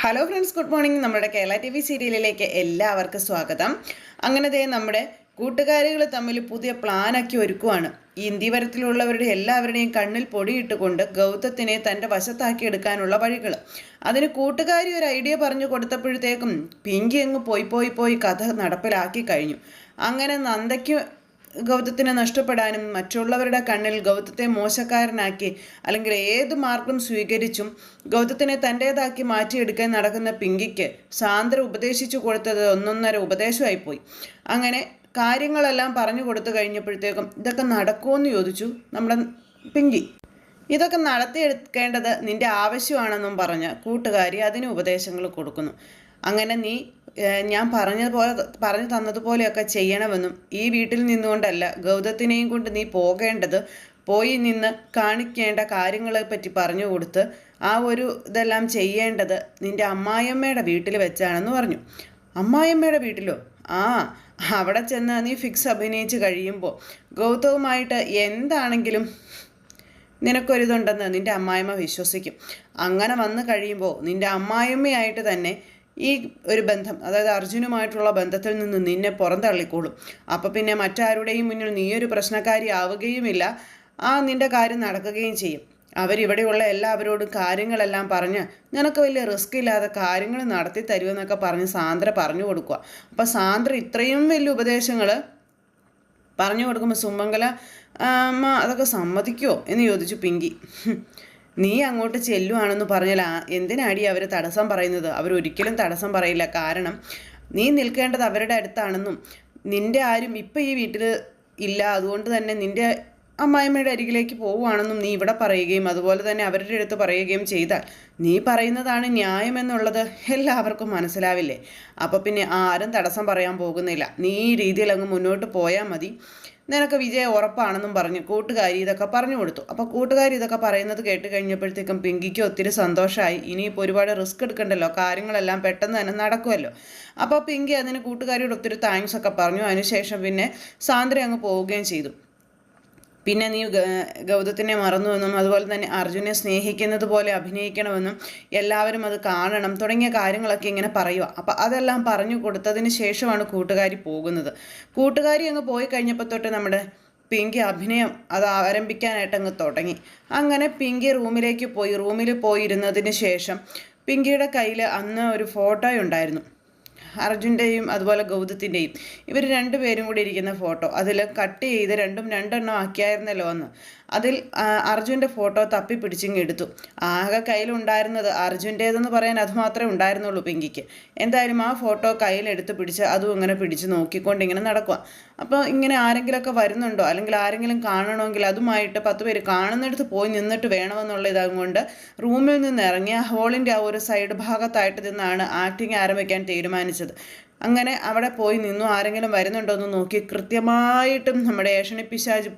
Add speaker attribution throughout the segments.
Speaker 1: Hello friends good morning നമ്മുടെ Kerala T V സീരിയലിലേക്ക് എല്ലാവർക്കും സ്വാഗതം. അങ്ങനെ ദേ നമ്മുടെ കൂട്ടുകാരികൾ തമ്മിൽ പുതിയ പ്ലാനൊക്കെ ഒരുക്കുവാണ്. ഈ ഇന്ത്യവരത്തിലുള്ളവരുടെ എല്ലാവരുടെയും കണ്ണിൽ പൊടിയിട്ടുകൊണ്ട് ഗൗതത്തിനെ തന്റെ വശത്താക്കി എടുക്കാനുള്ള വഴികൾ. അതിന് കൂട്ടുകാരി ഒരു ഐഡിയ പറഞ്ഞു കൊടുത്തപ്പോഴത്തേക്കും പിങ്കി അങ്ങ് പോയി പോയി പോയി കഥ നടപ്പിലാക്കി കഴിഞ്ഞു. അങ്ങനെ നന്ദയ്ക്ക് ഗൗതത്തിനെ നഷ്ടപ്പെടാനും മറ്റുള്ളവരുടെ കണ്ണിൽ ഗൗതത്തെ മോശക്കാരനാക്കി അല്ലെങ്കിൽ ഏത് മാർഗം സ്വീകരിച്ചും ഗൗതത്തിനെ തന്റേതാക്കി മാറ്റിയെടുക്കാൻ നടക്കുന്ന പിങ്കിക്ക് സാന്ദ്ര ഉപദേശിച്ചു കൊടുത്തത് ഒന്നൊന്നര ഉപദേശമായിപ്പോയി. അങ്ങനെ കാര്യങ്ങളെല്ലാം പറഞ്ഞു കൊടുത്തു കഴിഞ്ഞപ്പോഴത്തേക്കും ഇതൊക്കെ നടക്കുമെന്ന് ചോദിച്ചു നമ്മുടെ പിങ്കി. ഇതൊക്കെ നടത്തിയെടുക്കേണ്ടത് നിന്റെ ആവശ്യമാണെന്നും പറഞ്ഞ് കൂട്ടുകാരി അതിന് ഉപദേശങ്ങൾ കൊടുക്കുന്നു. അങ്ങനെ നീ ഞാൻ പറഞ്ഞതുപോലെ പറഞ്ഞു തന്നതുപോലെയൊക്കെ ചെയ്യണമെന്നും ഈ വീട്ടിൽ നിന്നുകൊണ്ടല്ല ഗൗതത്തിനെയും കൊണ്ട് നീ പോകേണ്ടത്. പോയി നിന്ന് കാണിക്കേണ്ട കാര്യങ്ങളെ പറ്റി പറഞ്ഞു കൊടുത്ത് ആ ഒരു ഇതെല്ലാം ചെയ്യേണ്ടത് നിന്റെ അമ്മായിയമ്മയുടെ വീട്ടിൽ വെച്ചാണെന്ന് പറഞ്ഞു. അമ്മായിയമ്മയുടെ വീട്ടിലോ? ആ അവിടെ ചെന്ന് നീ ഫിക്സ് അഭിനയിച്ച് കഴിയുമ്പോൾ ഗൗതവുമായിട്ട് എന്താണെങ്കിലും നിനക്കൊരിതുണ്ടെന്ന് നിന്റെ അമ്മായിമ്മ വിശ്വസിക്കും. അങ്ങനെ വന്നു കഴിയുമ്പോൾ നിന്റെ അമ്മായിമ്മയായിട്ട് തന്നെ ഈ ഒരു ബന്ധം അതായത് അർജുനുമായിട്ടുള്ള ബന്ധത്തിൽ നിന്ന് നിന്നെ പുറന്തള്ളിക്കോളും. അപ്പോൾ പിന്നെ മറ്റാരുടെയും മുന്നിൽ നീയൊരു പ്രശ്നക്കാരി ആവുകയുമില്ല. ആ നിന്റെ കാര്യം നടക്കുകയും ചെയ്യും. അവരിവിടെയുള്ള എല്ലാവരോടും കാര്യങ്ങളെല്ലാം പറഞ്ഞ് നിനക്ക് വലിയ റിസ്ക് ഇല്ലാതെ കാര്യങ്ങൾ നടത്തി തരുമെന്നൊക്കെ പറഞ്ഞ് സാന്ദ്ര പറഞ്ഞു കൊടുക്കുക അപ്പോൾ സാന്ദ്ര ഇത്രയും വലിയ ഉപദേശങ്ങൾ പറഞ്ഞു കൊടുക്കുമ്പോൾ സുമംഗല അമ്മ അതൊക്കെ സമ്മതിക്കുമോ എന്ന് ചോദിച്ചു പിങ്കി. "ഹും, നീ അങ്ങോട്ട് ചെല്ലുവാണെന്ന് പറഞ്ഞാൽ എന്തിനാടി അവർ തടസ്സം പറയുന്നത്? അവരൊരിക്കലും തടസ്സം പറയില്ല. കാരണം നീ നിൽക്കേണ്ടത് അവരുടെ അടുത്താണെന്നും നിന്റെ ആരും ഇപ്പം ഈ വീട്ടിൽ ഇല്ല. അതുകൊണ്ട് തന്നെ നിന്റെ അമ്മായിമ്മയുടെ അരികിലേക്ക് പോവുകയാണെന്നും നീ ഇവിടെ പറയുകയും അതുപോലെ തന്നെ അവരുടെ അടുത്ത് പറയുകയും ചെയ്താൽ നീ പറയുന്നതാണ് ന്യായമെന്നുള്ളത് എല്ലാവർക്കും മനസ്സിലാവില്ലേ? അപ്പോൾ പിന്നെ ആരും തടസ്സം പറയാൻ പോകുന്നില്ല. നീ ഈ രീതിയിൽ അങ്ങ് മുന്നോട്ട് പോയാൽ മതി. നിനക്ക് വിജയം ഉറപ്പാണെന്നും പറഞ്ഞു കൂട്ടുകാരി ഇതൊക്കെ പറഞ്ഞു കൊടുത്തു. അപ്പോൾ കൂട്ടുകാരി ഇതൊക്കെ പറയുന്നത് കേട്ട് കഴിഞ്ഞപ്പോഴത്തേക്കും പിങ്കിക്ക് ഒത്തിരി സന്തോഷമായി ഇനിയിപ്പോൾ ഒരുപാട് റിസ്ക് എടുക്കണ്ടല്ലോ. കാര്യങ്ങളെല്ലാം പെട്ടെന്ന് തന്നെ നടക്കുമല്ലോ. അപ്പോൾ പിങ്കി അതിന് കൂട്ടുകാരിയോട് ഒത്തിരി താങ്ക്സ് ഒക്കെ പറഞ്ഞു. അതിനുശേഷം പിന്നെ സാന്ദ്ര അങ്ങ് പോവുകയും ചെയ്തു. പിന്നെ നീ ഗൗതത്തിനെ മറന്നുവെന്നും അതുപോലെ തന്നെ അർജുനെ സ്നേഹിക്കുന്നത് പോലെ അഭിനയിക്കണമെന്നും എല്ലാവരും അത് കാണണം. തുടങ്ങിയ കാര്യങ്ങളൊക്കെ ഇങ്ങനെ പറയുക. അപ്പം അതെല്ലാം പറഞ്ഞു കൊടുത്തതിന് ശേഷമാണ് കൂട്ടുകാരി പോകുന്നത്. കൂട്ടുകാരി അങ്ങ് പോയി കഴിഞ്ഞപ്പോൾ തൊട്ട് നമ്മുടെ പിങ്കി അഭിനയം അത് ആരംഭിക്കാനായിട്ട് അങ്ങ് തുടങ്ങി. അങ്ങനെ പിങ്കി റൂമിലേക്ക് പോയി. റൂമിൽ പോയിരുന്നതിന് ശേഷം പിങ്കിയുടെ കയ്യിൽ അന്ന് ഒരു ഫോട്ടോ ഉണ്ടായിരുന്നു അർജുന്റെയും അതുപോലെ ഗൗതത്തിന്റെയും ഇവർ രണ്ടുപേരും കൂടി ഇരിക്കുന്ന ഫോട്ടോ. അതിൽ കട്ട് ചെയ്ത് രണ്ടും രണ്ടെണ്ണം ആക്കിയായിരുന്നല്ലോ അന്ന്. അതിൽ അർജുന്റെ ഫോട്ടോ തപ്പി പിടിച്ചിങ്ങ് എടുത്തു. ആകെ കയ്യിലുണ്ടായിരുന്നത് അർജുന്റേതെന്ന് പറയാൻ അത് മാത്രമേ ഉണ്ടായിരുന്നുള്ളൂ പിങ്കിക്ക്. എന്തായാലും ആ ഫോട്ടോ കയ്യിലെടുത്ത് പിടിച്ച് അതും ഇങ്ങനെ പിടിച്ച് നോക്കിക്കൊണ്ട് ഇങ്ങനെ നടക്കുക അപ്പോൾ ഇങ്ങനെ ആരെങ്കിലുമൊക്കെ വരുന്നുണ്ടോ? അല്ലെങ്കിൽ ആരെങ്കിലും കാണണമെങ്കിൽ അതുമായിട്ട് പത്ത് പേര് കാണുന്നിടത്ത് പോയി നിന്നിട്ട് വേണമെന്നുള്ള ഇതുകൊണ്ട് റൂമിൽ നിന്ന് ഇറങ്ങി ആ ഹോളിന്റെ ആ ഒരു സൈഡ് ഭാഗത്തായിട്ട് നിന്നാണ് ആക്ടിങ് ആരംഭിക്കാൻ തീരുമാനിച്ചത്. അങ്ങനെ അവിടെ പോയി നിന്നു. ആരെങ്കിലും വരുന്നുണ്ടോ എന്ന് നോക്കി കൃത്യമായിട്ടും നമ്മുടെ ഏഷണി പിശാജ്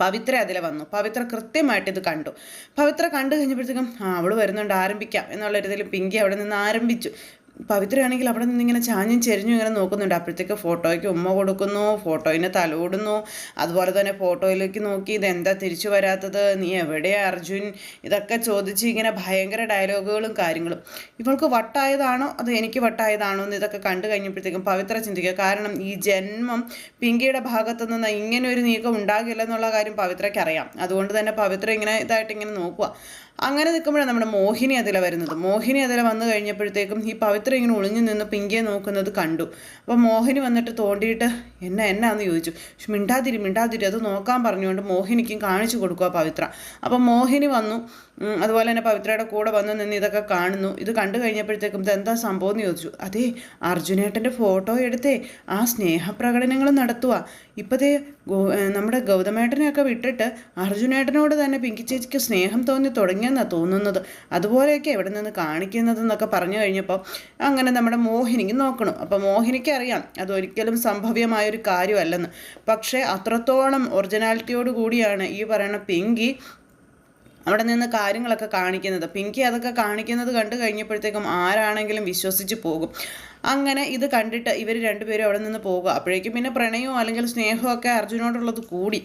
Speaker 1: പവിത്ര അതിൽ വന്നു. പവിത്ര കൃത്യമായിട്ട് ഇത് കണ്ടു. പവിത്ര കണ്ടു കഴിഞ്ഞപ്പോഴത്തേക്കും ആ അവൾ വരുന്നുണ്ട് ആരംഭിക്കാം എന്നുള്ള രീതിയിൽ പിങ്കി അവിടെ നിന്ന് ആരംഭിച്ചു. പവിത്രയാണെങ്കിൽ അവിടെ നിന്ന് ഇങ്ങനെ ചാഞ്ഞും ചെരിഞ്ഞും ഇങ്ങനെ നോക്കുന്നുണ്ട്. അപ്പോഴത്തേക്ക് ഫോട്ടോയ്ക്ക് ഉമ്മ കൊടുക്കുന്നു ഫോട്ടോയിനെ തലോടുന്നു അതുപോലെ തന്നെ ഫോട്ടോയിലേക്ക് നോക്കി ഇതെന്താ തിരിച്ചു വരാത്തത്? നീ എവിടെയാ അർജുൻ? ഇതൊക്കെ ചോദിച്ച് ഇങ്ങനെ ഭയങ്കര ഡയലോഗുകളും കാര്യങ്ങളും. ഇവൾക്ക് വട്ടായതാണോ? അത് എനിക്ക് വട്ടായതാണോ? എന്ന് ഇതൊക്കെ കണ്ടു കഴിഞ്ഞപ്പോഴത്തേക്കും പവിത്ര ചിന്തിക്കുക. കാരണം ഈ ജന്മം പിങ്കിയുടെ ഭാഗത്തു നിന്ന് ഇങ്ങനെ ഒരു നീക്കം ഉണ്ടാകില്ല എന്നുള്ള കാര്യം പവിത്രയ്ക്ക് അറിയാം അതുകൊണ്ട് തന്നെ പവിത്ര ഇങ്ങനെ ഇതായിട്ട് ഇങ്ങനെ നോക്കുക. അങ്ങനെ നിൽക്കുമ്പോഴാണ് നമ്മുടെ മോഹിനി അതില വരുന്നത്. മോഹിനി അതില വന്നു കഴിഞ്ഞപ്പോഴത്തേക്കും ഈ പവിത്ര ഇങ്ങനെ ഒളിഞ്ഞു നിന്ന് പിങ്കിയെ നോക്കുന്നത് കണ്ടു. അപ്പോൾ മോഹിനി വന്നിട്ട് തോണ്ടിയിട്ട് എന്നെ എന്നാന്ന് ചോദിച്ചു? മിണ്ടാതിരി മിണ്ടാതിരി. അത് നോക്കാൻ പറഞ്ഞുകൊണ്ട് മോഹിനിക്കും കാണിച്ചു കൊടുക്കുക പവിത്ര. അപ്പോൾ മോഹിനി വന്നു. അതുപോലെ തന്നെ പവിത്രയുടെ കൂടെ വന്ന് നിന്ന് ഇതൊക്കെ കാണുന്നു. ഇത് കണ്ടു കഴിഞ്ഞപ്പോഴത്തേക്കും എന്താ സംഭവം എന്ന് ചോദിച്ചു. അതെ അർജുനേട്ടന്റെ ഫോട്ടോ എടുത്തേ. ആ സ്നേഹപ്രകടനങ്ങൾ നടത്തുക ഇപ്പോഴത്തെ നമ്മുടെ ഗൗതമേട്ടനെയൊക്കെ വിട്ടിട്ട് അർജുനേട്ടനോട് തന്നെ പിങ്കി ചേച്ചിക്ക് സ്നേഹം തോന്നി തുടങ്ങിയെന്നാണ് തോന്നുന്നത്. അതുപോലെയൊക്കെ എവിടെ നിന്ന് കാണിക്കുന്നതെന്നൊക്കെ പറഞ്ഞു കഴിഞ്ഞപ്പോൾ അങ്ങനെ നമ്മുടെ മോഹിനിക്ക് നോക്കണം. അപ്പോൾ മോഹിനിക്ക് അറിയാം അതൊരിക്കലും സംഭവ്യമായൊരു കാര്യമല്ലെന്ന്. പക്ഷേ അത്രത്തോളം ഒറിജിനാലിറ്റിയോട് കൂടിയാണ് ഈ പറയുന്ന പിങ്കി അവിടെ നിന്ന് കാര്യങ്ങളൊക്കെ കാണിക്കുന്നത്. പിങ്കി അതൊക്കെ കാണിക്കുന്നത് കണ്ടു കഴിഞ്ഞപ്പോഴത്തേക്കും ആരാണെങ്കിലും വിശ്വസിച്ച് പോകും. അങ്ങനെ ഇത് കണ്ടിട്ട് ഇവർ രണ്ടുപേരും അവിടെ നിന്ന് പോകുക അപ്പോഴേക്കും പിന്നെ പ്രണയവും അല്ലെങ്കിൽ സ്നേഹവും ഒക്കെ അർജുനോടുള്ളത് കൂടി.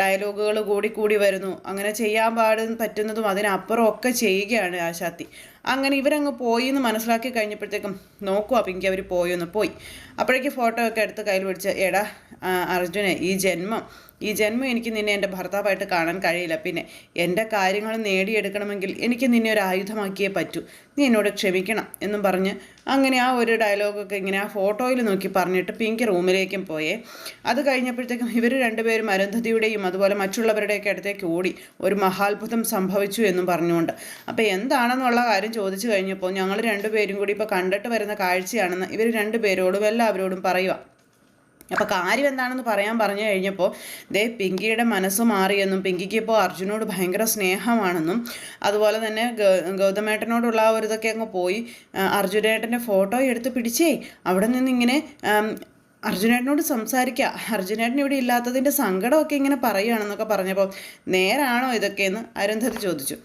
Speaker 1: ഡയലോഗുകൾ കൂടി കൂടി വരുന്നു. അങ്ങനെ ചെയ്യാൻ പാടും പറ്റുന്നതും അതിനപ്പുറം ഒക്കെ ചെയ്യുകയാണ് ആശാത്തി അങ്ങനെ ഇവരങ്ങ് പോയി എന്ന് മനസ്സിലാക്കി കഴിഞ്ഞപ്പോഴത്തേക്കും നോക്കുക പിങ്കി അവർ പോയി ഒന്ന് പോയി. അപ്പോഴേക്കും ഫോട്ടോ ഒക്കെ എടുത്ത് കയ്യിൽ പിടിച്ച് എടാ അർജുനെ ഈ ജന്മം ഈ ജന്മം എനിക്ക് നിന്നെ എന്റെ ഭർത്താവായിട്ട് കാണാൻ കഴിയില്ല. പിന്നെ എന്റെ കാര്യങ്ങൾ നേടിയെടുക്കണമെങ്കിൽ എനിക്ക് നിന്നെ ഒരു ആയുധമാക്കിയേ പറ്റൂ. നീ എന്നോട് ക്ഷമിക്കണം എന്നും പറഞ്ഞ് അങ്ങനെ ആ ഒരു ഡയലോഗൊക്കെ ഇങ്ങനെ ആ ഫോട്ടോയിൽ നോക്കി പറഞ്ഞിട്ട് പിങ്ക് റൂമിലേക്കും പോയേ. അത് കഴിഞ്ഞപ്പോഴത്തേക്കും ഇവർ രണ്ടുപേരും അരുന്ധതിയുടെയും അതുപോലെ മറ്റുള്ളവരുടെയൊക്കെ അടുത്തേക്ക് ഓടി ഒരു മഹാത്ഭുതം സംഭവിച്ചു എന്നും പറഞ്ഞുകൊണ്ട്. അപ്പോൾ എന്താണെന്നുള്ള കാര്യം ചോദിച്ചു കഴിഞ്ഞപ്പോൾ ഞങ്ങൾ രണ്ടുപേരും കൂടി ഇപ്പോൾ കണ്ടിട്ട് വരുന്ന കാഴ്ചയാണെന്ന് ഇവർ രണ്ടുപേരോടും എല്ലാവരോടും പറയുക അപ്പോൾ കാര്യം എന്താണെന്ന് പറയാൻ പറഞ്ഞു കഴിഞ്ഞപ്പോൾ ദേ പിങ്കിയുടെ മനസ്സ് മാറിയെന്നും പിങ്കിക്ക് ഇപ്പോൾ അർജുനോട് ഭയങ്കര സ്നേഹമാണെന്നും അതുപോലെ തന്നെ ഗൗതമേട്ടനോടുള്ള ആ ഒരു ഇതൊക്കെ അങ്ങ് പോയി. അർജുനേട്ടന്റെ ഫോട്ടോ എടുത്ത് പിടിച്ചേ. അവിടെ നിന്നിങ്ങനെ അർജുനേട്ടനോട് സംസാരിക്കുക അർജുനേട്ടൻ ഇവിടെ ഇല്ലാത്തതിന്റെ സങ്കടമൊക്കെ ഇങ്ങനെ പറയുകയാണെന്നൊക്കെ പറഞ്ഞപ്പോൾ നേരാണോ ഇതൊക്കെയെന്ന് അരുന്ധതി ചോദിച്ചു.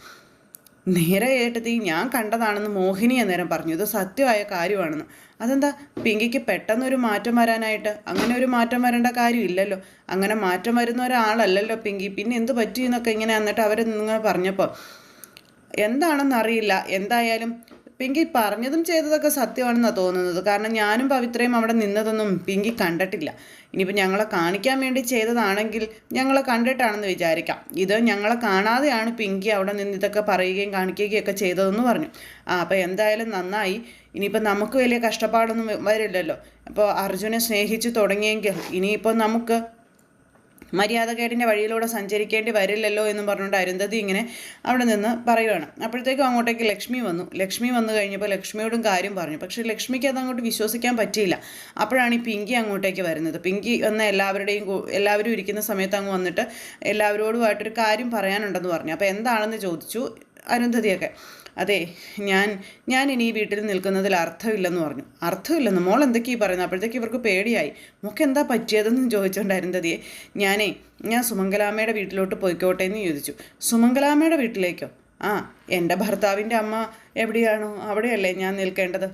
Speaker 1: നേരെ ഏട്ടത്തി ഞാൻ കണ്ടതാണെന്ന് മോഹിനി അന്നേരം പറഞ്ഞു. ഇത് സത്യമായ കാര്യമാണെന്ന്. അതെന്താ? പിങ്കിക്ക് പെട്ടെന്നൊരു മാറ്റം വരാനായിട്ട്? അങ്ങനെ ഒരു മാറ്റം വരേണ്ട കാര്യമില്ലല്ലോ. അങ്ങനെ മാറ്റം വരുന്ന ഒരാളല്ലല്ലോ പിങ്കി. പിന്നെ എന്ത് പറ്റി എന്നൊക്കെ ഇങ്ങനെ എന്നിട്ട് അവർ നിങ്ങൾ പറഞ്ഞപ്പോൾ എന്താണെന്നറിയില്ല എന്തായാലും പിങ്കി പറഞ്ഞതും ചെയ്തതൊക്കെ സത്യമാണെന്നാണ് തോന്നുന്നത്. കാരണം ഞാനും പവിത്രയും അവിടെ നിന്നതൊന്നും പിങ്കി കണ്ടിട്ടില്ല. ഇനിയിപ്പോൾ ഞങ്ങളെ കാണിക്കാൻ വേണ്ടി ചെയ്തതാണെങ്കിൽ ഞങ്ങളെ കണ്ടിട്ടാണെന്ന് വിചാരിക്കാം. ഇത് ഞങ്ങളെ കാണാതെയാണ് പിങ്കി അവിടെ നിന്ന് ഇതൊക്കെ പറയുകയും കാണിക്കുകയും ഒക്കെ ചെയ്തതെന്ന് പറഞ്ഞു. ആ അപ്പോൾ എന്തായാലും നന്നായി. ഇനിയിപ്പോൾ നമുക്ക് വലിയ കഷ്ടപ്പാടൊന്നും വരില്ലല്ലോ. അപ്പോൾ അർജുനെ സ്നേഹിച്ച് തുടങ്ങിയെങ്കിൽ ഇനിയിപ്പോൾ നമുക്ക് മര്യാദകേടിന്റെ വഴിയിലൂടെ സഞ്ചരിക്കേണ്ടി വരില്ലല്ലോ എന്നും പറഞ്ഞുകൊണ്ട് അരുന്ധതി ഇങ്ങനെ അവിടെ നിന്ന് പറയുകയാണ് അപ്പോഴത്തേക്കും അങ്ങോട്ടേക്ക് ലക്ഷ്മി വന്നു. ലക്ഷ്മി വന്നു കഴിഞ്ഞപ്പോൾ ലക്ഷ്മിയോടും കാര്യം പറഞ്ഞു. പക്ഷേ ലക്ഷ്മിക്ക് അത് അങ്ങോട്ട് വിശ്വസിക്കാൻ പറ്റിയില്ല. അപ്പോഴാണ് ഈ പിങ്കി അങ്ങോട്ടേക്ക് വരുന്നത്. പിങ്കി വന്ന എല്ലാവരുടെയും എല്ലാവരും ഇരിക്കുന്ന സമയത്ത് അങ്ങ് വന്നിട്ട് എല്ലാവരോടുമായിട്ടൊരു കാര്യം പറയാനുണ്ടെന്ന് പറഞ്ഞു. അപ്പോൾ എന്താണെന്ന് ചോദിച്ചു അരുന്ധതിയൊക്കെ. അതെ ഞാൻ ഞാൻ ഇനി ഈ വീട്ടിൽ നിൽക്കുന്നതിൽ അർത്ഥമില്ലെന്ന് പറഞ്ഞു. അർത്ഥമില്ലെന്ന്? മോൾ എന്തൊക്കെയാ പറയുന്നത്? അപ്പോഴത്തേക്ക് ഇവർക്ക് പേടിയായി. മോക്ക് എന്താ പറ്റിയതെന്ന് ചോദിച്ചുകൊണ്ടായിരുന്നു തതിയെ. ഞാനേ ഞാൻ സുമംഗലാമ്മയുടെ വീട്ടിലോട്ട് പോയിക്കോട്ടെ എന്ന് ചോദിച്ചു. സുമംഗലാമ്മയുടെ വീട്ടിലേക്കോ? ആ എന്റെ ഭർത്താവിന്റെ അമ്മ എവിടെയാണോ? അവിടെയല്ലേ ഞാൻ നിൽക്കേണ്ടത്.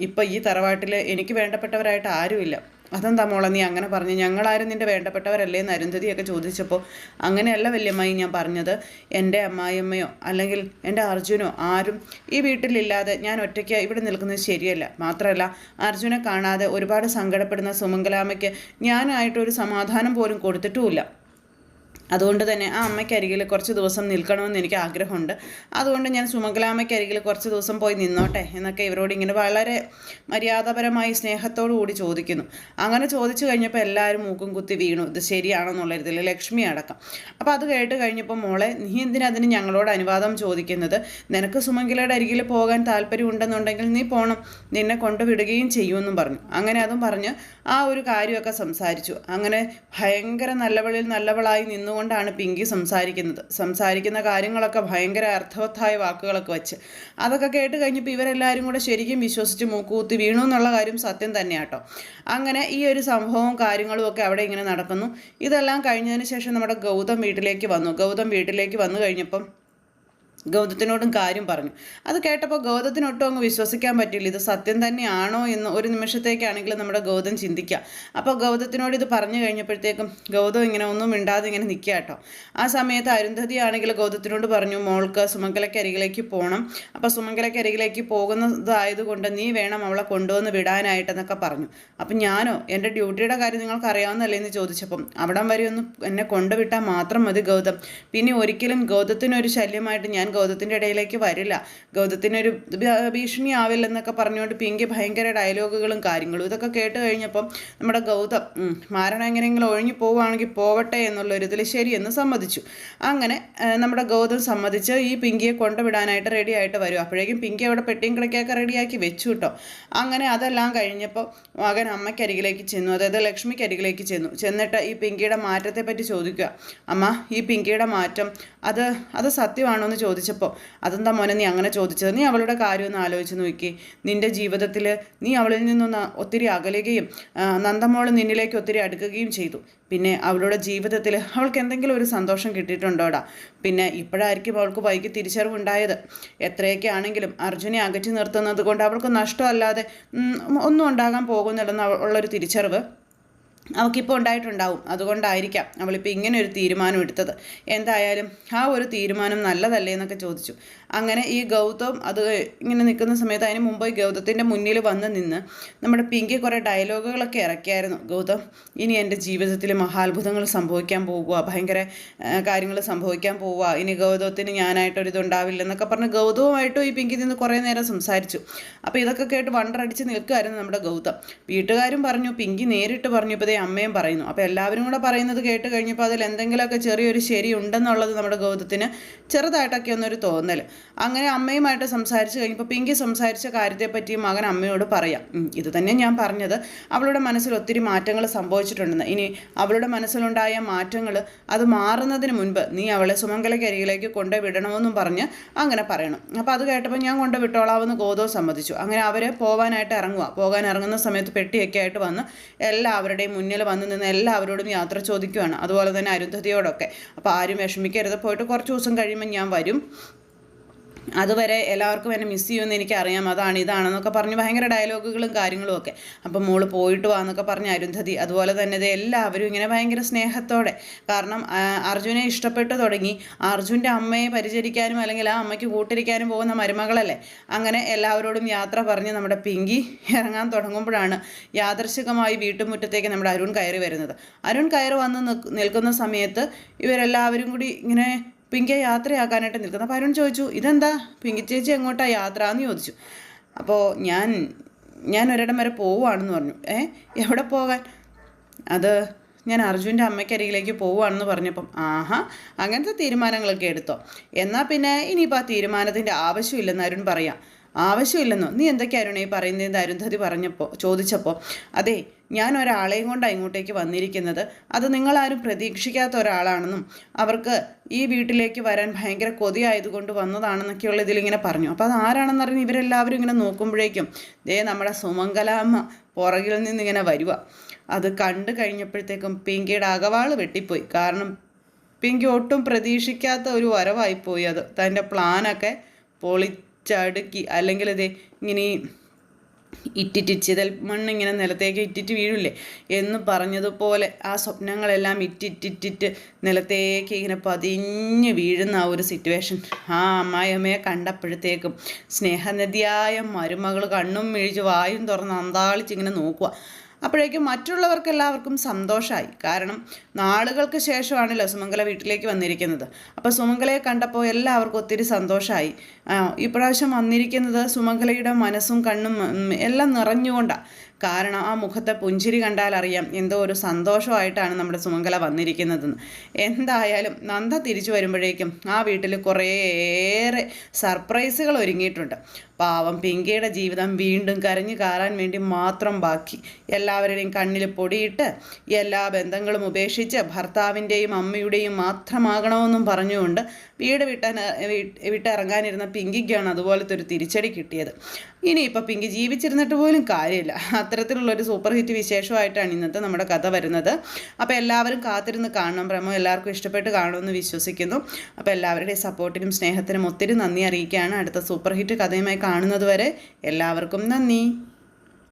Speaker 1: ഇപ്പം ഈ തറവാട്ടിൽ എനിക്ക് വേണ്ടപ്പെട്ടവരായിട്ട് ആരുമില്ല. അതെന്താ മോളെ നീ അങ്ങനെ പറഞ്ഞു? ഞങ്ങളാരും നിന്റെ വേണ്ടപ്പെട്ടവരല്ലേ എന്ന് അരുന്ധതിയൊക്കെ ചോദിച്ചപ്പോൾ അങ്ങനെയല്ല വല്യമ്മായി ഞാൻ പറഞ്ഞത്. എന്റെ അമ്മായിയമ്മയോ അല്ലെങ്കിൽ എന്റെ അർജുനോ ആരും ഈ വീട്ടിലില്ലാതെ ഞാൻ ഒറ്റയ്ക്ക് ഇവിടെ നിൽക്കുന്നത് ശരിയല്ല. മാത്രമല്ല അർജുനെ കാണാതെ ഒരുപാട് സങ്കടപ്പെടുന്ന സുമംഗലാമയ്ക്ക് ഞാനായിട്ടൊരു സമാധാനം പോലും കൊടുത്തിട്ടുമില്ല. അതുകൊണ്ട് തന്നെ ആ അമ്മയ്ക്കരികിൽ കുറച്ച് ദിവസം നിൽക്കണമെന്ന് എനിക്ക് ആഗ്രഹമുണ്ട്. അതുകൊണ്ട് ഞാൻ സുമംഗലാമ്മയ്ക്കരികിൽ കുറച്ച് ദിവസം പോയി നിന്നോട്ടെ എന്നൊക്കെ ഇവരോട് ഇങ്ങനെ വളരെ മര്യാദപരമായി സ്നേഹത്തോടു കൂടി ചോദിക്കുന്നു. അങ്ങനെ ചോദിച്ചു കഴിഞ്ഞപ്പോൾ എല്ലാവരും മൂക്കും കുത്തി വീണു. ഇത് ശരിയാണെന്നുള്ള ഇതിൽ ലക്ഷ്മി അടക്കം. അപ്പോൾ അത് കേട്ട് കഴിഞ്ഞപ്പോൾ മോളെ നീ എന്തിനാ എന്തിനതിന് ഞങ്ങളോട് അനുവാദം ചോദിക്കുന്നത്? നിനക്ക് സുമംഗലയുടെ അരികിൽ പോകാൻ താല്പര്യം ഉണ്ടെന്നുണ്ടെങ്കിൽ നീ പോകണം നിന്നെ കൊണ്ടുവിടുകയും ചെയ്യുമെന്നും പറഞ്ഞു. അങ്ങനെ അതും പറഞ്ഞ് ആ ഒരു കാര്യമൊക്കെ സംസാരിച്ചു. അങ്ങനെ ഭയങ്കര നല്ലവളിൽ നല്ലവളായി നിന്നുകൊണ്ട് കൊണ്ടാണ് പിങ്കി സംസാരിക്കുന്നത്. സംസാരിക്കുന്ന കാര്യങ്ങളൊക്കെ ഭയങ്കര അർത്ഥവത്തായ വാക്കുകളൊക്കെ വെച്ച്. അതൊക്കെ കേട്ട് കഴിഞ്ഞപ്പോൾ ഇവരെല്ലാവരും കൂടെ ശരിക്കും വിശ്വസിച്ച് മൂക്കുകുത്തി വീണു എന്നുള്ള കാര്യം സത്യം തന്നെയാട്ടോ. അങ്ങനെ ഈ ഒരു സംഭവവും കാര്യങ്ങളും ഒക്കെ അവിടെ ഇങ്ങനെ നടക്കുന്നു. ഇതെല്ലാം കഴിഞ്ഞതിന് ശേഷം നമ്മുടെ ഗൗതം വീട്ടിലേക്ക് വന്നു. ഗൗതം വീട്ടിലേക്ക് വന്നു കഴിഞ്ഞപ്പം ഗൗതത്തിനോടും കാര്യം പറഞ്ഞു. അത് കേട്ടപ്പോൾ ഗൗതത്തിനൊട്ടും അങ്ങ് വിശ്വസിക്കാൻ പറ്റില്ല ഇത് സത്യം തന്നെയാണോ എന്ന് ഒരു നിമിഷത്തേക്കാണെങ്കിലും നമ്മുടെ ഗൗതം ചിന്തിക്കുക. അപ്പോൾ ഗൗതത്തിനോട് ഇത് പറഞ്ഞു കഴിഞ്ഞപ്പോഴത്തേക്കും ഗൗതം ഇങ്ങനെ ഒന്നും മിണ്ടാതെ ഇങ്ങനെ നിൽക്കുക കേട്ടോ. ആ സമയത്ത് അരുന്ധതി ആണെങ്കിൽ ഗൗതത്തിനോട് പറഞ്ഞു മോൾക്ക് സുമംഗലക്കരികിലേക്ക് പോകണം അപ്പോൾ സുമംഗലക്കരികിലേക്ക് പോകുന്നതായതുകൊണ്ട് നീ വേണം അവളെ കൊണ്ടുവന്ന് വിടാനായിട്ടെന്നൊക്കെ പറഞ്ഞു. അപ്പം ഞാനോ എന്റെ ഡ്യൂട്ടിയുടെ കാര്യം നിങ്ങൾക്ക് അറിയാവുന്നല്ലേ എന്ന് ചോദിച്ചപ്പം അവിടം വരെ ഒന്ന് എന്നെ കൊണ്ടുവിട്ടാൽ മാത്രം മതി ഗൗതം. പിന്നെ ഒരിക്കലും ഗൗതത്തിനൊരു ശല്യമായിട്ട് ഞാൻ ഗൗതത്തിന്റെ ഇടയിലേക്ക് വരില്ല. ഗൗതത്തിനൊരു ഭീഷണി ആവില്ലെന്നൊക്കെ പറഞ്ഞുകൊണ്ട് പിങ്കി ഭയങ്കര ഡയലോഗുകളും കാര്യങ്ങളും ഇതൊക്കെ കേട്ട് കഴിഞ്ഞപ്പം നമ്മുടെ ഗൗതം മാരണം എങ്ങനെയെങ്കിലും ഒഴിഞ്ഞു പോവുകയാണെങ്കിൽ പോവട്ടെ എന്നുള്ളൊരിതിൽ ശരിയെന്ന് സമ്മതിച്ചു. അങ്ങനെ നമ്മുടെ ഗൗതം സമ്മതിച്ച് ഈ പിങ്കിയെ കൊണ്ടുവിടാനായിട്ട് റെഡി ആയിട്ട് വരും. അപ്പോഴേക്കും പിങ്കി അവിടെ പെട്ടിയും കിടക്കിയൊക്കെ റെഡിയാക്കി വെച്ചു കേട്ടോ. അങ്ങനെ അതെല്ലാം കഴിഞ്ഞപ്പോൾ മകൻ അമ്മയ്ക്കരികിലേക്ക് ചെന്നു. അതായത് ലക്ഷ്മിക്കരികിലേക്ക് ചെന്നു. ചെന്നിട്ട് ഈ പിങ്കിയുടെ മാറ്റത്തെപ്പറ്റി ചോദിക്കുക. അമ്മ ഈ പിങ്കിയുടെ മാറ്റം അത് അത് സത്യമാണോ എന്ന് ചോദിച്ചു ചോദിച്ചപ്പോൾ അതെന്താ മോനെ നീ അങ്ങനെ ചോദിച്ചത്? നീ അവളുടെ കാര്യം ഒന്ന് ആലോചിച്ച് നോക്കി. നിന്റെ ജീവിതത്തിൽ നീ അവളിൽ നിന്നൊന്ന് ഒത്തിരി അകലുകയും നന്ദമോൾ നിന്നിലേക്ക് ഒത്തിരി അടുക്കുകയും ചെയ്തു. പിന്നെ അവളുടെ ജീവിതത്തിൽ അവൾക്ക് എന്തെങ്കിലും ഒരു സന്തോഷം കിട്ടിയിട്ടുണ്ടോടാ? പിന്നെ ഇപ്പോഴായിരിക്കും അവൾക്ക് വൈകി തിരിച്ചറിവുണ്ടായത്. എത്രയൊക്കെ ആണെങ്കിലും അർജുനെ അകറ്റി നിർത്തുന്നത് കൊണ്ട് അവൾക്ക് നഷ്ടമല്ലാതെ ഒന്നും ഉണ്ടാകാൻ പോകുന്നില്ലെന്ന് ഉള്ളൊരു തിരിച്ചറിവ്. അവൾക്കിപ്പോൾ ഉണ്ടായിട്ടുണ്ടാവും. അതുകൊണ്ടായിരിക്കാം അവളിപ്പോൾ ഇങ്ങനെ ഒരു തീരുമാനം എടുത്തത്. എന്തായാലും ആ ഒരു തീരുമാനം നല്ലതല്ലേ എന്നൊക്കെ ചോദിച്ചു. അങ്ങനെ ഈ ഗൗതം അത് ഇങ്ങനെ നിൽക്കുന്ന സമയത്ത് അതിന് മുമ്പ് ഗൗതത്തിന്റെ മുന്നിൽ വന്ന് നിന്ന് നമ്മുടെ പിങ്കി കുറേ ഡയലോഗുകളൊക്കെ ഇറക്കിയായിരുന്നു. ഗൗതം ഇനി എന്റെ ജീവിതത്തിൽ മഹാത്ഭുതങ്ങൾ സംഭവിക്കാൻ പോകുക ഭയങ്കര കാര്യങ്ങൾ സംഭവിക്കാൻ പോവുക. ഇനി ഗൗതത്തിന് ഞാനായിട്ടൊരിതുണ്ടാവില്ല എന്നൊക്കെ പറഞ്ഞ് ഗൗതവുമായിട്ടും ഈ പിങ്കി നിന്ന് കുറേ നേരം സംസാരിച്ചു. അപ്പോൾ ഇതൊക്കെ കേട്ട് വണ്ടറടിച്ച് നിൽക്കുമായിരുന്നു നമ്മുടെ ഗൗതം. വീട്ടുകാരും പറഞ്ഞു പിങ്കി നേരിട്ട് പറഞ്ഞു ഇപ്പോൾ അമ്മയും പറയുന്നു. അപ്പോൾ എല്ലാവരും കൂടെ പറയുന്നത് കേട്ട് കഴിഞ്ഞപ്പോൾ അതിൽ എന്തെങ്കിലുമൊക്കെ ചെറിയൊരു ശരി ഉണ്ടെന്നുള്ളത് നമ്മുടെ ഗൗതത്തിന് ചെറുതായിട്ടൊക്കെ ഒന്നൊരു തോന്നൽ. അങ്ങനെ അമ്മയുമായിട്ട് സംസാരിച്ച് കഴിഞ്ഞപ്പോൾ പിങ്കി സംസാരിച്ച കാര്യത്തെപ്പറ്റി മകൻ അമ്മയോട് പറയാം. ഇത് തന്നെ ഞാൻ പറഞ്ഞത്. അവളുടെ മനസ്സിൽ ഒത്തിരി മാറ്റങ്ങൾ സംഭവിച്ചിട്ടുണ്ടെന്ന്. ഇനി അവളുടെ മനസ്സിലുണ്ടായ മാറ്റങ്ങൾ അത് മാറുന്നതിന് മുൻപ് നീ അവളെ സുമംഗലക്കരികിലേക്ക് കൊണ്ടുപോയി വിടണമെന്നും പറഞ്ഞ് അങ്ങനെ പറയണം. അപ്പോൾ അത് കേട്ടപ്പോൾ ഞാൻ കൊണ്ട് വിട്ടോളാമെന്ന് ഗോതോ സമ്മതിച്ചു. അങ്ങനെ അവരെ പോകാനായിട്ട് ഇറങ്ങുക പോകാൻ ഇറങ്ങുന്ന സമയത്ത് പെട്ടിയൊക്കെ ആയിട്ട് വന്ന് എല്ലാവരുടെയും മുന്നിൽ വന്ന് നിന്ന് എല്ലാവരോടും യാത്ര ചോദിക്കുവാണ്. അതുപോലെ തന്നെ അരുന്ധതിയോടൊക്കെ. അപ്പോൾ ആരും വിഷമിക്കരുത്. പോയിട്ട് കുറച്ച് ദിവസം കഴിയുമ്പോൾ ഞാൻ വരും. അതുവരെ എല്ലാവർക്കും എന്നെ മിസ് ചെയ്യുമെന്ന് എനിക്കറിയാം. അതാണ് ഇതാണെന്നൊക്കെ പറഞ്ഞ് ഭയങ്കര ഡയലോഗുകളും കാര്യങ്ങളും ഒക്കെ. അപ്പം മോൾ പോയിട്ട് വാ എന്നൊക്കെ പറഞ്ഞ് അരുന്ധതി. അതുപോലെ തന്നെ ഇത് എല്ലാവരും ഇങ്ങനെ ഭയങ്കര സ്നേഹത്തോടെ. കാരണം അർജുനെ ഇഷ്ടപ്പെട്ടു തുടങ്ങി. അർജുന്റെ അമ്മയെ പരിചരിക്കാനും അല്ലെങ്കിൽ ആ അമ്മയ്ക്ക് കൂട്ടിരിക്കാനും പോകുന്ന മരുമകളല്ലേ? അങ്ങനെ എല്ലാവരോടും യാത്ര പറഞ്ഞ് നമ്മുടെ പിങ്കി ഇറങ്ങാൻ തുടങ്ങുമ്പോഴാണ് യാദർശികമായി വീട്ടുമുറ്റത്തേക്ക് നമ്മുടെ അരുൺ കയറി വരുന്നത്. അരുൺ കയറി വന്ന് നിൽക്കുന്ന സമയത്ത് ഇവരെല്ലാവരും കൂടി ഇങ്ങനെ പിങ്കിയെ യാത്രയാക്കാനായിട്ട് നിൽക്കുന്നത് അപ്പോൾ അരുൺ ചോദിച്ചു ഇതെന്താ? പിങ്കി ചേച്ചി എങ്ങോട്ടാ യാത്ര എന്ന് ചോദിച്ചു. അപ്പോൾ ഞാൻ ഞാൻ ഒരിടം വരെ പോവുകയാണെന്ന് പറഞ്ഞു. ഏ? എവിടെ പോകാൻ? അത് ഞാൻ അർജുന്റെ അമ്മയ്ക്കരികിലേക്ക് പോവുകയാണെന്ന് പറഞ്ഞപ്പം. ആഹാ അങ്ങനത്തെ തീരുമാനങ്ങളൊക്കെ എടുത്തോ. എന്നാൽ പിന്നെ ഇനിയിപ്പോൾ ആ തീരുമാനത്തിന്റെ ആവശ്യമില്ലെന്ന് അരുൺ പറയാം. ആവശ്യമില്ലെന്നോ? നീ എന്തൊക്കെയായിരുന്നു ഈ പറയുന്നത് അരുന്ധതി പറഞ്ഞപ്പോൾ ചോദിച്ചപ്പോൾ അതെ ഞാൻ ഒരാളെയും കൊണ്ടാണ് ഇങ്ങോട്ടേക്ക് വന്നിരിക്കുന്നത്. അത് നിങ്ങളാരും പ്രതീക്ഷിക്കാത്ത ഒരാളാണെന്നും അവർക്ക് ഈ വീട്ടിലേക്ക് വരാൻ ഭയങ്കര കൊതിയായതുകൊണ്ട് വന്നതാണെന്നൊക്കെയുള്ള ഇതിലിങ്ങനെ പറഞ്ഞു. അപ്പോൾ അത് ആരാണെന്നറിഞ്ഞ് ഇവരെല്ലാവരും ഇങ്ങനെ നോക്കുമ്പോഴേക്കും ദേ നമ്മുടെ സുമംഗലാമ്മ പുറകിൽ നിന്നിങ്ങനെ വരിക അത് കണ്ടു കഴിഞ്ഞപ്പോഴത്തേക്കും പിങ്കിയുടെ അകവാൾ വെട്ടിപ്പോയി. കാരണം പിങ്കി ഒട്ടും പ്രതീക്ഷിക്കാത്ത ഒരു വരവായിപ്പോയി അത്. തന്റെ പ്ലാനൊക്കെ പൊളി ചടുക്കി അല്ലെങ്കിൽ ഇത് ഇങ്ങനെ ഇറ്റിറ്റിച്ചിതൽ മണ്ണിങ്ങനെ നിലത്തേക്ക് ഇറ്റിറ്റ് വീഴില്ലേ? എന്ന് പറഞ്ഞതുപോലെ ആ സ്വപ്നങ്ങളെല്ലാം ഇറ്റിറ്റിറ്റിറ്റ് നിലത്തേക്ക് ഇങ്ങനെ പതിഞ്ഞ് വീഴുന്ന ആ ഒരു സിറ്റുവേഷൻ ആ അമ്മായിയമ്മയെ കണ്ടപ്പോഴത്തേക്കും സ്നേഹനദിയായ മരുമകൾ കണ്ണും മിഴിച്ച് വായും തുറന്ന് അന്താളിച്ച് ഇങ്ങനെ നോക്കുക അപ്പോഴേക്കും മറ്റുള്ളവർക്ക് എല്ലാവർക്കും സന്തോഷമായി കാരണം നാളുകൾക്ക് ശേഷമാണല്ലോ സുമംഗല വീട്ടിലേക്ക് വന്നിരിക്കുന്നത്. അപ്പോൾ സുമംഗലയെ കണ്ടപ്പോൾ എല്ലാവർക്കും ഒത്തിരി സന്തോഷമായി ഇപ്രാവശ്യം വന്നിരിക്കുന്നത് സുമംഗലയുടെ മനസ്സും കണ്ണും എല്ലാം നിറഞ്ഞുകൊണ്ടാണ് കാരണം ആ മുഖത്തെ പുഞ്ചിരി കണ്ടാൽ അറിയാം എന്തോ ഒരു സന്തോഷമായിട്ടാണ് നമ്മുടെ സുമംഗല വന്നിരിക്കുന്നതെന്ന്. എന്തായാലും നന്ദ തിരിച്ചു വരുമ്പോഴേക്കും ആ വീട്ടിൽ കുറേയേറെ സർപ്രൈസുകൾ ഒരുങ്ങിയിട്ടുണ്ട്. പാവം പിങ്കിയുടെ ജീവിതം വീണ്ടും കരഞ്ഞു കാറാൻ വേണ്ടി മാത്രം ബാക്കി. എല്ലാവരുടെയും കണ്ണിൽ പൊടിയിട്ട് എല്ലാ ബന്ധങ്ങളും ഉപേക്ഷിച്ച് ഭർത്താവിന്റെയും അമ്മയുടെയും മാത്രമാകണമെന്നും പറഞ്ഞുകൊണ്ട് വീട് വിട്ടാൻ വിട്ടിറങ്ങാനിരുന്ന പിങ്കിക്കാണ് അതുപോലത്തെ ഒരു തിരിച്ചടി കിട്ടിയത്. ഇനിയിപ്പോൾ പിങ്കി ജീവിച്ചിരുന്നിട്ട് പോലും കാര്യമില്ല. അത്തരത്തിലുള്ളൊരു സൂപ്പർ ഹിറ്റ് വിശേഷമായിട്ടാണ് ഇന്നത്തെ നമ്മുടെ കഥ വരുന്നത്. അപ്പോൾ എല്ലാവരും കാത്തിരുന്ന് കാണണം. പ്രമോ എല്ലാവർക്കും ഇഷ്ടപ്പെട്ട് കാണുമെന്ന് വിശ്വസിക്കുന്നു. അപ്പോൾ എല്ലാവരുടെയും സപ്പോർട്ടിനും സ്നേഹത്തിനും ഒത്തിരി നന്ദി അറിയിക്കുകയാണ് അടുത്ത സൂപ്പർ ഹിറ്റ് കഥയുമായി കാണുന്നത് വരെ എല്ലാവർക്കും നന്ദി.